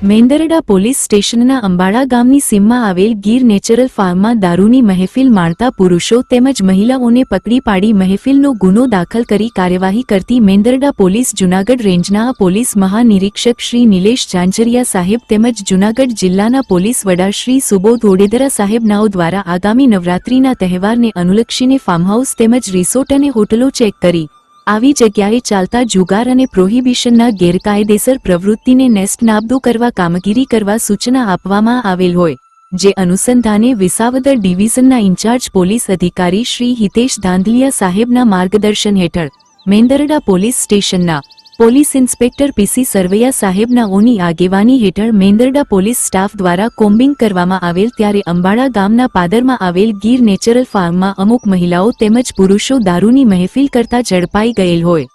Mendarda police સ્ટેશનના અંબાડા ગામની સીમમાં આવેલ ગીર નેચરલ ફાર્મમાં દારૂની મહેફિલ માણતા પુરુષો તેમજ મહિલાઓને પકડી પાડી મહેફિલનો ગુનો દાખલ કરી કાર્યવાહી કરતી મેંદરડા પોલીસ જૂનાગઢ રેન્જના પોલીસ મહાનિરીક્ષક શ્રી નિલેશ ઝાંઝરિયા સાહેબ તેમજ જૂનાગઢ જિલ્લાના પોલીસ વડા શ્રી સુબોધ ઓડેદરા સાહેબ નાઓ દ્વારા આગામી નવરાત્રીના તહેવારને અનુલક્ષીને ફાર્મહાઉસ તેમજ રિસોર્ટ અને હોટલો ચેક કરી આવી જગ્યાએ ચાલતા જુગાર અને પ્રોહિબિશનના ગેરકાયદેસર પ્રવૃત્તિને નેસ્ટ નાબદો કરવા કામગીરી કરવા સૂચના આપવામાં આવેલ હોય, જે અનુસંધાને વિસાવદર ડિવિઝનના ઇન્ચાર્જ પોલીસ અધિકારી શ્રી હિતેશ ધાંધલિયા સાહેબના માર્ગદર્શન હેઠળ મેંદરડા પોલીસ સ્ટેશનના પોલીસ ઇન્સ્પેક્ટર પીસી સરવૈયા સાહેબના ઓની આગેવાની હેઠળ મેંદરડા પોલીસ સ્ટાફ દ્વારા કોમ્બિંગ કરવામાં આવેલ ત્યારે અંબાડા ગામના પાદરમાં આવેલ ગીર નેચરલ ફાર્મમાં અમુક મહિલાઓ તેમજ પુરુષો દારૂની મહેફિલ કરતા ઝડપાઈ ગયેલ હોય.